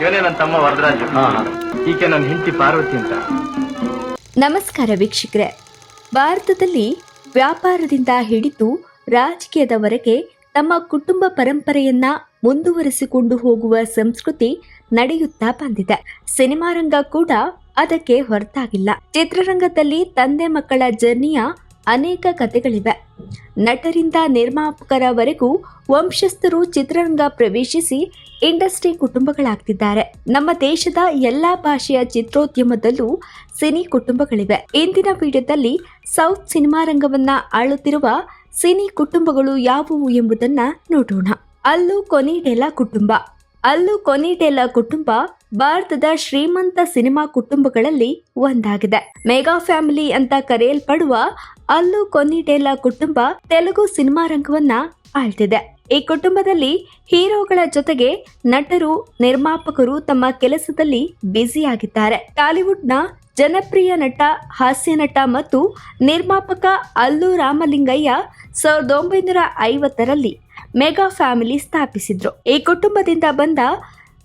ಇವನೇ ನನ್ನ ತಮ್ಮ ವರದರಾಜು. ಈಕೆ ನನ್ನ ಹೆಂಡತಿ ಪಾರ್ವತಿ ಅಂತ. ನಮಸ್ಕಾರ ವೀಕ್ಷಕರೇ. ಭಾರತದಲ್ಲಿ ವ್ಯಾಪಾರದಿಂದ ಹಿಡಿದು ರಾಜಕೀಯದವರೆಗೆ ತಮ್ಮ ಕುಟುಂಬ ಪರಂಪರೆಯನ್ನ ಮುಂದುವರಿಸಿಕೊಂಡು ಹೋಗುವ ಸಂಸ್ಕೃತಿ ನಡೆಯುತ್ತಾ ಬಂದಿದೆ. ಸಿನಿಮಾ ರಂಗ ಕೂಡ ಅದಕ್ಕೆ ಹೊರತಾಗಿಲ್ಲ. ಚಿತ್ರರಂಗದಲ್ಲಿ ತಂದೆ ಮಕ್ಕಳ ಜರ್ನಿಯ ಅನೇಕ ಕಥೆಗಳಿವೆ. ನಟರಿಂದ ನಿರ್ಮಾಪಕರವರೆಗೂ ವಂಶಸ್ಥರು ಚಿತ್ರರಂಗ ಪ್ರವೇಶಿಸಿ ಇಂಡಸ್ಟ್ರಿ ಕುಟುಂಬಗಳಾಗ್ತಿದ್ದಾರೆ. ನಮ್ಮ ದೇಶದ ಎಲ್ಲಾ ಭಾಷೆಯ ಚಿತ್ರೋದ್ಯಮದಲ್ಲೂ ಸಿನಿ ಕುಟುಂಬಗಳಿವೆ. ಇಂದಿನ ವಿಡಿಯೋದಲ್ಲಿ ಸೌತ್ ಸಿನಿಮಾ ರಂಗವನ್ನ ಆಳುತ್ತಿರುವ ಸಿನಿ ಕುಟುಂಬಗಳು ಯಾವುವು ಎಂಬುದನ್ನ ನೋಡೋಣ. ಅಲ್ಲೂ ಕೊನಿಡೆಲ ಕುಟುಂಬ. ಅಲ್ಲು ಕೊನಿಟೇಲಾ ಕುಟುಂಬ ಭಾರತದ ಶ್ರೀಮಂತ ಸಿನಿಮಾ ಕುಟುಂಬಗಳಲ್ಲಿ ಒಂದಾಗಿದೆ. ಮೆಗಾ ಫ್ಯಾಮಿಲಿ ಅಂತ ಕರೆಯಲ್ಪಡುವ ಅಲ್ಲು ಕೊನಿಟೇಲಾ ಕುಟುಂಬ ತೆಲುಗು ಸಿನಿಮಾ ರಂಗವನ್ನ ಆಳ್ತಿದೆ. ಈ ಕುಟುಂಬದಲ್ಲಿ ಹೀರೋಗಳ ಜೊತೆಗೆ ನಟರು, ನಿರ್ಮಾಪಕರು ತಮ್ಮ ಕೆಲಸದಲ್ಲಿ ಬ್ಯುಸಿಯಾಗಿದ್ದಾರೆ ಟಾಲಿವುಡ್ನ ಜನಪ್ರಿಯ ನಟ, ಹಾಸ್ಯ ನಟ ಮತ್ತು ನಿರ್ಮಾಪಕ ಅಲ್ಲು ರಾಮಲಿಂಗಯ್ಯ ಸಾವಿರದ ಒಂಬೈನೂರ ಐವತ್ತರಲ್ಲಿ ಮೆಗಾ ಫ್ಯಾಮಿಲಿ ಸ್ಥಾಪಿಸಿದ್ರು. ಈ ಕುಟುಂಬದಿಂದ ಬಂದ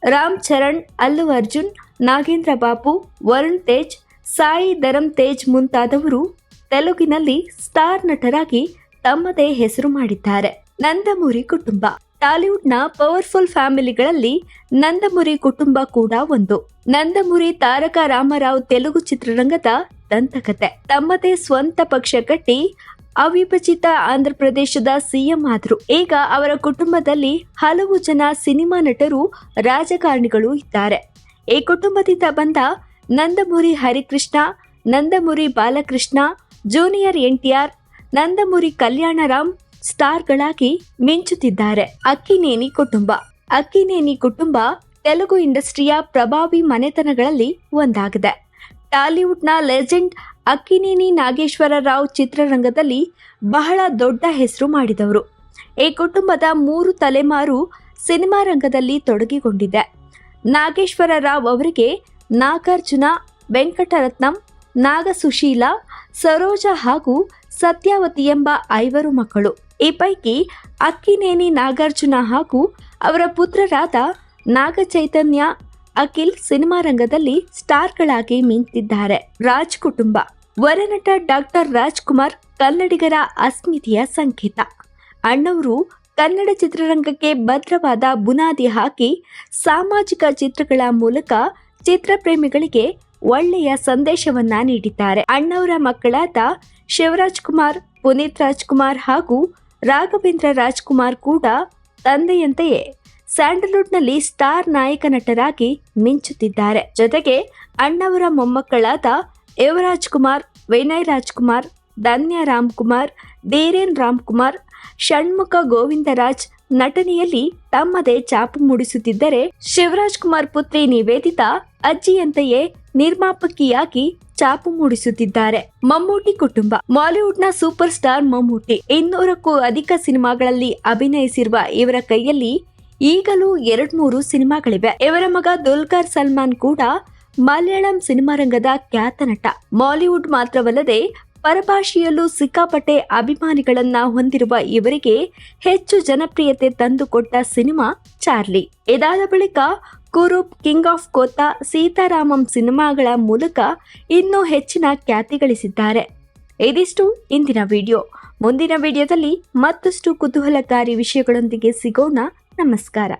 ರಾಮ್ ಚರಣ್, ಅಲ್ಲು ಅರ್ಜುನ್, ನಾಗೇಂದ್ರ ಬಾಬು ವರುಣ್ ತೇಜ್, ಸಾಯಿ ಧರಮ್ ತೇಜ್ ಮುಂತಾದವರು ತೆಲುಗಿನಲ್ಲಿ ಸ್ಟಾರ್ ನಟರಾಗಿ ತಮ್ಮದೇ ಹೆಸರು ಮಾಡಿದ್ದಾರೆ. ನಂದಮುರಿ ಕುಟುಂಬ. ಟಾಲಿವುಡ್ನ ಪವರ್ಫುಲ್ ಫ್ಯಾಮಿಲಿಗಳಲ್ಲಿ ನಂದಮುರಿ ಕುಟುಂಬ ಕೂಡ ಒಂದು. ನಂದಮುರಿ ತಾರಕ ರಾಮರಾವ್ ತೆಲುಗು ಚಿತ್ರರಂಗದ ದಂತಕತೆ. ತಮ್ಮದೇ ಸ್ವಂತ ಪಕ್ಷ ಕಟ್ಟಿ ಅವಿಭಜಿತ ಆಂಧ್ರಪ್ರದೇಶದ ಸಿಎಂ ಆದರು. ಈಗ ಅವರ ಕುಟುಂಬದಲ್ಲಿ ಹಲವು ಜನ ಸಿನಿಮಾ ನಟರು, ರಾಜಕಾರಣಿಗಳು ಇದ್ದಾರೆ. ಈ ಕುಟುಂಬದಿಂದ ಬಂದ ನಂದಮುರಿ ಹರಿಕೃಷ್ಣ, ನಂದಮುರಿ ಬಾಲಕೃಷ್ಣ, ಜೂನಿಯರ್ ಎನ್ಟಿಆರ್, ನಂದಮುರಿ ಕಲ್ಯಾಣರಾಮ್ ಸ್ಟಾರ್ಗಳಾಗಿ ಮಿಂಚುತ್ತಿದ್ದಾರೆ. ಅಕ್ಕಿನೇನಿ ಕುಟುಂಬ. ಅಕ್ಕಿನೇನಿ ಕುಟುಂಬ ತೆಲುಗು ಇಂಡಸ್ಟ್ರಿಯ ಪ್ರಭಾವಿ ಮನೆತನಗಳಲ್ಲಿ ಒಂದಾಗಿದೆ. ಟಾಲಿವುಡ್ನ ಲೆಜೆಂಡ್ ಅಕ್ಕಿನೇನಿ ನಾಗೇಶ್ವರ ರಾವ್ ಚಿತ್ರರಂಗದಲ್ಲಿ ಬಹಳ ದೊಡ್ಡ ಹೆಸರು ಮಾಡಿದವರು. ಈ ಕುಟುಂಬದ ಮೂರು ತಲೆಮಾರು ಸಿನಿಮಾ ರಂಗದಲ್ಲಿ ತೊಡಗಿಕೊಂಡಿದೆ. ನಾಗೇಶ್ವರ ರಾವ್ ಅವರಿಗೆ ನಾಗಾರ್ಜುನ, ವೆಂಕಟರತ್ನಂ, ನಾಗಸುಶೀಲ, ಸರೋಜ ಹಾಗೂ ಸತ್ಯಾವತಿ ಎಂಬ ಐವರು ಮಕ್ಕಳು. ಈ ಪೈಕಿ ಅಕ್ಕಿನೇನಿ ನಾಗಾರ್ಜುನ ಹಾಗೂ ಅವರ ಪುತ್ರರಾದ ನಾಗಚೈತನ್ಯ ಅಖಿಲ್ ಸಿನಿಮಾ ರಂಗದಲ್ಲಿ ಸ್ಟಾರ್ಗಳಾಗಿ ಮಿಂತಿದ್ದಾರೆ ರಾಜ್ ಕುಟುಂಬ. ವರನಟ ಡಾಕ್ಟರ್ ರಾಜ್ಕುಮಾರ್, ಕನ್ನಡಿಗರ ಅಸ್ಮಿತೆಯ ಸಂಕೇತ. ಅಣ್ಣವರು ಕನ್ನಡ ಚಿತ್ರರಂಗಕ್ಕೆ ಭದ್ರವಾದ ಬುನಾದಿ ಹಾಕಿ ಸಾಮಾಜಿಕ ಚಿತ್ರಗಳ ಮೂಲಕ ಚಿತ್ರಪ್ರೇಮಿಗಳಿಗೆ ಒಳ್ಳೆಯ ಸಂದೇಶವನ್ನ ನೀಡಿದ್ದಾರೆ. ಅಣ್ಣವರ ಮಕ್ಕಳಾದ ಶಿವರಾಜ್ ಕುಮಾರ್, ಪುನೀತ್ ರಾಜ್ಕುಮಾರ್ ಹಾಗೂ ರಾಘವೇಂದ್ರ ರಾಜ್ಕುಮಾರ್ ಕೂಡ ತಂದೆಯಂತೆಯೇ ಸ್ಯಾಂಡಲ್ವುಡ್ನಲ್ಲಿ ಸ್ಟಾರ್ ನಾಯಕ ನಟರಾಗಿ ಮಿಂಚುತ್ತಿದ್ದಾರೆ. ಜೊತೆಗೆ ಅಣ್ಣವರ ಮೊಮ್ಮಕ್ಕಳಾದ ಯುವರಾಜ್ ಕುಮಾರ್, ವಿನಯ್ ರಾಜ್ಕುಮಾರ್, ಧನ್ಯ ರಾಮ್ಕುಮಾರ್, ಧೀರೇನ್ ರಾಮ್ಕುಮಾರ್, ಷಣ್ಮುಖ ಗೋವಿಂದರಾಜ್ ನಟನೆಯಲ್ಲಿ ತಮ್ಮದೇ ಚಾಪು ಮೂಡಿಸುತ್ತಿದ್ದರೆ ಶಿವರಾಜ್ ಕುಮಾರ್ ಪುತ್ರಿ ನಿವೇದಿತಾ ಅಜ್ಜಿಯಂತೆಯೇ ನಿರ್ಮಾಪಕಿಯಾಗಿ ಚಾಪು ಮೂಡಿಸುತ್ತಿದ್ದಾರೆ. ಮಮ್ಮೂಟಿ ಕುಟುಂಬ. ಮಾಲಿವುಡ್ನ ಸೂಪರ್ ಸ್ಟಾರ್ ಮಮ್ಮೂಟಿ. ಇನ್ನೂರಕ್ಕೂ ಅಧಿಕ ಸಿನಿಮಾಗಳಲ್ಲಿ ಅಭಿನಯಿಸಿರುವ ಇವರ ಕೈಯಲ್ಲಿ ಈಗಲೂ ಎರಡ್ಮೂರು ಸಿನಿಮಾಗಳಿವೆ. ಇವರ ಮಗ ದುಲ್ಕರ್ ಸಲ್ಮಾನ್ ಕೂಡ ಮಲಯಾಳಂ ಸಿನಿಮಾ ರಂಗದ ಖ್ಯಾತ ನಟ. ಬಾಲಿವುಡ್ ಮಾತ್ರವಲ್ಲದೆ ಪರಭಾಷೆಯಲ್ಲೂ ಸಿಕ್ಕಾಪಟ್ಟೆ ಅಭಿಮಾನಿಗಳನ್ನ ಹೊಂದಿರುವ ಇವರಿಗೆ ಹೆಚ್ಚು ಜನಪ್ರಿಯತೆ ತಂದುಕೊಟ್ಟ ಸಿನಿಮಾ ಚಾರ್ಲಿ. ಇದಾದ ಬಳಿಕ ಕುರೂಪ್, ಕಿಂಗ್ ಆಫ್ ಕೋತಾ, ಸೀತಾರಾಮಂ ಸಿನಿಮಾಗಳ ಮೂಲಕ ಇನ್ನೂ ಹೆಚ್ಚಿನ ಖ್ಯಾತಿ ಗಳಿಸಿದ್ದಾರೆ. ಇದಿಷ್ಟು ಇಂದಿನ ವಿಡಿಯೋ. ಮುಂದಿನ ವಿಡಿಯೋದಲ್ಲಿ ಮತ್ತಷ್ಟು ಕುತೂಹಲಕಾರಿ ವಿಷಯಗಳೊಂದಿಗೆ ಸಿಗೋಣ. ನಮಸ್ಕಾರ.